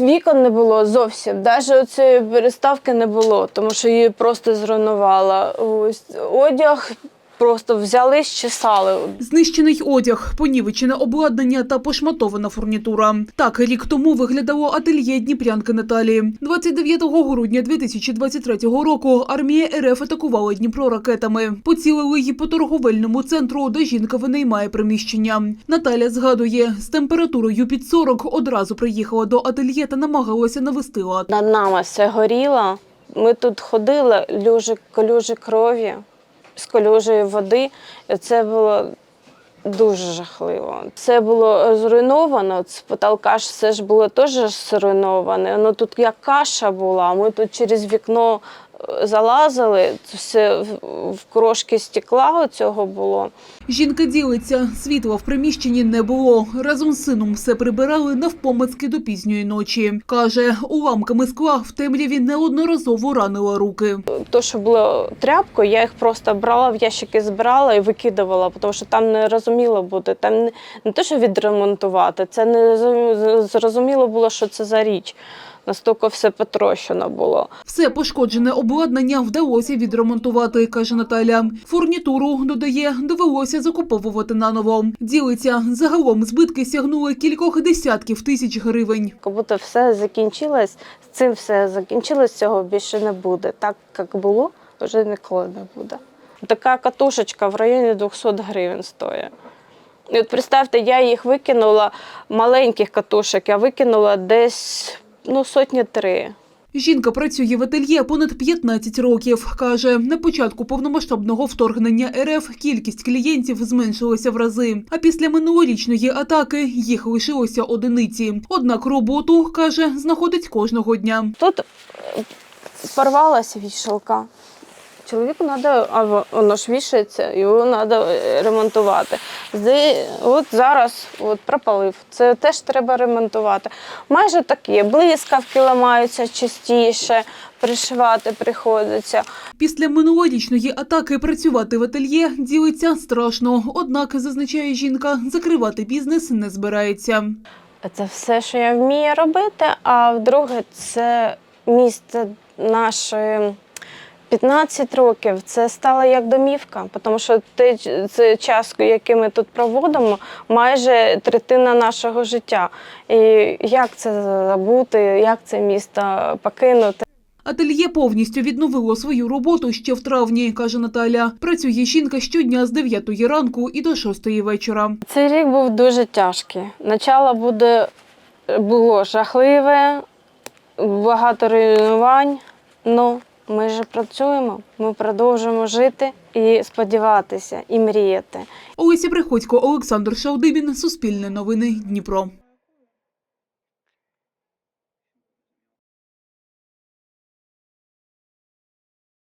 Вікон не було зовсім. Навіть цієї переставки не було, тому що її просто зруйнувала. Ось одяг просто взяли, щесали. Знищений одяг, понівечене обладнання та пошматована фурнітура. Так рік тому виглядало ательє Дніпрянки Наталі. 29 грудня 2023 року армія РФ атакувала Дніпро ракетами. Поцілили її по торговельному центру, де жінка винаймає приміщення. Наталя згадує, з температурою під 40 одразу приїхала до ательє та намагалася навести лад. Над нами все горіло. Ми тут ходили, люжі, колюжі крові з калюжею води. Це було дуже жахливо. Все було зруйновано. З потолка ж все ж було теж зруйноване. Ну тут як каша була. Ми тут через вікно залазили, все в- крошки стекла цього було. Жінка ділиться, світла в приміщенні не було. Разом з сином все прибирали навпомацьки до пізньої ночі. Каже, уламками скла в темряві неодноразово ранила руки. То, що було тряпкою, я їх просто брала в ящики, збирала і викидувала, тому що там не розуміло буде. Там не, не те, що відремонтувати, це не зрозуміло було, що це за річ. Настільки все потрощено було. Все пошкоджене обладнання вдалося відремонтувати, каже Наталя. Фурнітуру, додає, довелося закуповувати наново. Ділиться, загалом збитки сягнули кількох десятків тисяч гривень. Як будто все закінчилось, з цим все закінчилось, цього більше не буде. Так, як було, вже ніколи не буде. Така катушечка в районі 200 гривень стоїть. І от представте, я їх викинула, маленьких катушок, я викинула десь ну, сотні три. Жінка працює в ательє понад 15 років. Каже, на початку повномасштабного вторгнення РФ кількість клієнтів зменшилася в рази. А після минулорічної атаки їх лишилося одиниці. Однак роботу, каже, знаходить кожного дня. Тут е, порвалася вішалка. Чоловіку треба, а воно ж вішається, його треба ремонтувати. От зараз от пропалив. Це теж треба ремонтувати. Майже такі. Блискавки ламаються частіше, пришивати приходиться. Після минулорічної атаки працювати в ательє ділиться страшно. Однак, зазначає жінка, закривати бізнес не збирається. Це все, що я вмію робити. А вдруге, це місце нашої 15 років. Це стало як домівка, тому що те- це час, який ми тут проводимо, майже третина нашого життя. І як це забути, як це місто покинути? Ательє повністю відновило свою роботу ще в травні, каже Наталя. Працює жінка щодня з 9 ранку і до 6 вечора. Цей рік був дуже тяжкий. Начало буде було жахливе, багато руйнувань. Ну, ми ж працюємо, ми продовжуємо жити і сподіватися, і мріяти. Олеся Приходько, Олександр Шалдибін, Суспільне новини, Дніпро.